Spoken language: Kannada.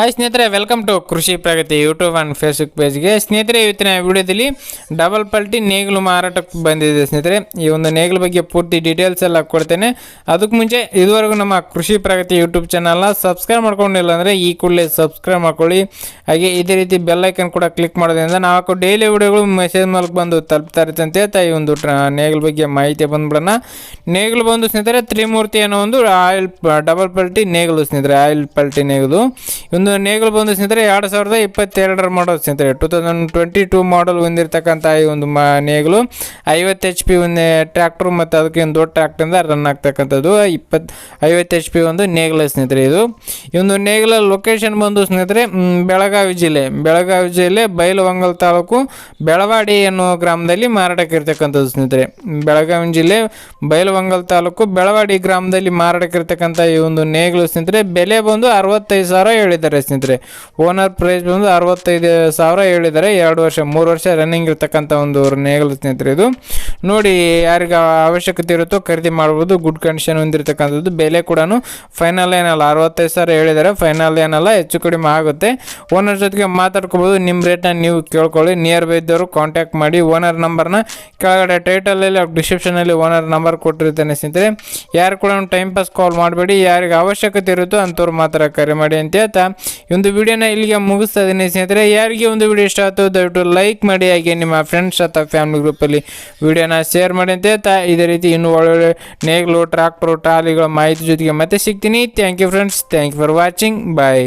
ಹಾಯ್ ಸ್ನೇಹಿತರೆ welcome to Krishi Pragati YouTube and Facebook ಪೇಜ್ಗೆ ಸ್ನೇಹಿತರೆ, ಇವತ್ತಿನ ವಿಡಿಯೋದಲ್ಲಿ ಡಬಲ್ ಪಲ್ಟಿ ನೇಗಿಲು ಮಾರಾಟಕ್ಕೆ ಬಂದಿದೆ ಸ್ನೇಹಿತರೆ. ಈ ಒಂದು ನೇಗಿಲು ಬಗ್ಗೆ ಪೂರ್ತಿ ಡೀಟೇಲ್ಸ್ ಎಲ್ಲ ಕೊಡ್ತೇನೆ. ಅದಕ್ಕೆ ಮುಂಚೆ ಇದುವರೆಗೂ ನಮ್ಮ ಕೃಷಿ ಪ್ರಗತಿ ಯೂಟ್ಯೂಬ್ ಚಾನಲ್ನ ಸಬ್ಸ್ಕ್ರೈಬ್ ಮಾಡ್ಕೊಂಡಿಲ್ಲ ಅಂದರೆ ಈ ಕೂಡಲೇ ಸಬ್ಸ್ಕ್ರೈಬ್ ಮಾಡ್ಕೊಳ್ಳಿ. ಹಾಗೆ ಇದೇ ರೀತಿ ಬೆಲ್ಲೈಕನ್ ಕೂಡ ಕ್ಲಿಕ್ ಮಾಡೋದ್ರಿಂದ ನಾವು ಡೈಲಿ ವಿಡಿಯೋಗಳು ಮೆಸೇಜ್ ಮೂಲಕ ಬಂದು ತಲುಪ್ತಾ ಇರುತ್ತೆ ಅಂತ ಹೇಳ್ತಾ ಈ ಒಂದು ನೇಗಿಲು ಬಗ್ಗೆ ಮಾಹಿತಿ ಬಂದ್ಬಿಡೋಣ. ನೇಗಿಲು ಬಂದು ಸ್ನೇಹಿತರೆ, ತ್ರಿಮೂರ್ತಿ ಅನ್ನೋ ಒಂದು ಆಯಿಲ್ ಡಬಲ್ ಪಲ್ಟಿ ನೇಗಿಲು ಸ್ನೇಹಿತರೆ ಆಯಿಲ್ ಪಲ್ಟಿ ನೇಗಿಲು. ಈ ಒಂದು ನೇಗಿಲು ಬಂದು ಸ್ನೇಹಿತರೆ ಎರಡು ಸಾವಿರದ ಇಪ್ಪತ್ತೆರಡರ ಮಾಡಲ್ ಸ್ನೇಹಿತರೆ. Two thousand twenty two model ಹೊಂದಿರತಕ್ಕಂಥ ಈ ಒಂದು ಮ ನೇಗಿಲು. ಐವತ್ತು ಎಚ್ ಪಿ ಒಂದು ಟ್ರ್ಯಾಕ್ಟ್ರು ಮತ್ತು ಅದಕ್ಕೆ ಒಂದು ದೊಡ್ಡ ಟ್ರ್ಯಾಕ್ಟ್ರಿಂದ ರನ್ ಆಗ್ತಕ್ಕಂಥದ್ದು. ಇಪ್ಪತ್ತು ಐವತ್ತು ಎಚ್ ಪಿ ಒಂದು ನೇಗಿಲು ಸ್ನೇಹಿತರೆ ಇದು. ಒಂದು ನೇಗಿಲ ಲೊಕೇಶನ್ ಬಂದು ಸ್ನೇಹಿತರೆ ಬೆಳಗಾವಿ ಜಿಲ್ಲೆ. ಬೆಳಗಾವಿ ಜಿಲ್ಲೆ ಬಯಲುವಂಗಲ್ ತಾಲೂಕು ಬೆಳವಾಡಿ ಅನ್ನುವ ಗ್ರಾಮದಲ್ಲಿ ಮಾರಾಟಕ್ಕೆ ಇರ್ತಕ್ಕಂಥದ್ದು ಸ್ನೇಹಿತರೆ. ಬೆಳಗಾವಿ ಜಿಲ್ಲೆ ಬಯಲುವಂಗಲ್ ತಾಲೂಕು ಬೆಳವಾಡಿ ಗ್ರಾಮದಲ್ಲಿ ಮಾರಾಟಕ್ಕೆ ಇರ್ತಕ್ಕಂಥ ಈ ಒಂದು ನೇಗಿಲು ಸ್ನೇಹಿತರೆ, ಬೆಲೆ ಬಂದು ಅರವತ್ತೈದು ಸಾವಿರ ಹೇಳಿದ್ದಾರೆ. ಸ್ನೇಹಿತರೆ, ಓನರ್ ಪ್ರೈಸ್ ಬಂದು ಅರವತ್ತೈದು ಸಾವಿರ ಹೇಳಿದ್ದಾರೆ. ಎರಡು ವರ್ಷ, ಮೂರು ವರ್ಷ ರನ್ನಿಂಗ್ ಇರ್ತಕ್ಕಂಥ ಒಂದು ನೇಗಲು ಸ್ನೇಹಿತರೆ ಇದು. ನೋಡಿ, ಯಾರಿಗೆ ಅವಶ್ಯಕತೆ ಇರುತ್ತೋ ಖರೀದಿ ಮಾಡ್ಬೋದು. ಗುಡ್ ಕಂಡೀಷನ್ ಹೊಂದಿರತಕ್ಕಂಥದ್ದು. ಬೆಲೆ ಕೂಡ ಫೈನಲ್ ಏನಲ್ಲ, ಅರವತ್ತೈದು ಸಾವಿರ ಹೇಳಿದ್ದಾರೆ ಫೈನಲ್ ಏನಲ್ಲ, ಹೆಚ್ಚು ಕಡಿಮೆ ಆಗುತ್ತೆ. ಓನರ್ ಜೊತೆಗೆ ಮಾತಾಡ್ಕೋಬೋದು. ನಿಮ್ಮ ರೇಟ್ನ ನೀವು ಕೇಳ್ಕೊಳ್ಳಿ. ನಿಯರ್ ಬೈ ಇದ್ದವರು ಕಾಂಟ್ಯಾಕ್ಟ್ ಮಾಡಿ. ಓನರ್ ನಂಬರ್ನ ಕೆಳಗಡೆ ಟೈಟಲಲ್ಲಿ ಡಿಸ್ಕ್ರಿಪ್ಷನಲ್ಲಿ ಓನರ್ ನಂಬರ್ ಕೊಟ್ಟಿರ್ತಾನೆ ಸ್ನೇಹಿತರೆ. ಯಾರು ಕೂಡ ಟೈಮ್ ಪಾಸ್ ಕಾಲ್ ಮಾಡಬೇಡಿ. ಯಾರಿಗೆ ಅವಶ್ಯಕತೆ ಇರುತ್ತೋ ಅಂಥವ್ರು ಮಾತ್ರ ಕರೆ ಮಾಡಿ ಅಂತ ಹೇಳ್ತಾ ಒಂದು ವಿಡಿಯೋನ ಇಲ್ಲಿಗೆ ಮುಗಿಸ್ತಾ ಇದ್ದೀನಿ ಸ್ನೇಹಿತರೆ. ಯಾರಿಗೆ ಒಂದು ವಿಡಿಯೋ ಇಷ್ಟ ಆಯ್ತು ದಯವಿಟ್ಟು ಲೈಕ್ ಮಾಡಿ. ಹಾಗೆ ನಿಮ್ಮ ಫ್ರೆಂಡ್ಸ್ ಅಥವಾ ಫ್ಯಾಮಿಲಿ ಗ್ರೂಪಲ್ಲಿ ವಿಡಿಯೋನ ಶೇರ್ ಮಾಡಿ ಅಂತ ಹೇಳ್ತಾ ಇದೇ ರೀತಿ ಇನ್ನೂ ಒಳ್ಳೊಳ್ಳೆ ನೇಗ್ಲು ಟ್ರಾಕ್ಟರ್ ಟ್ರಾಲಿಗಳ ಮಾಹಿತಿ ಜೊತೆಗೆ ಮತ್ತೆ ಸಿಗ್ತೀನಿ. Thank you friends thank you for watching bye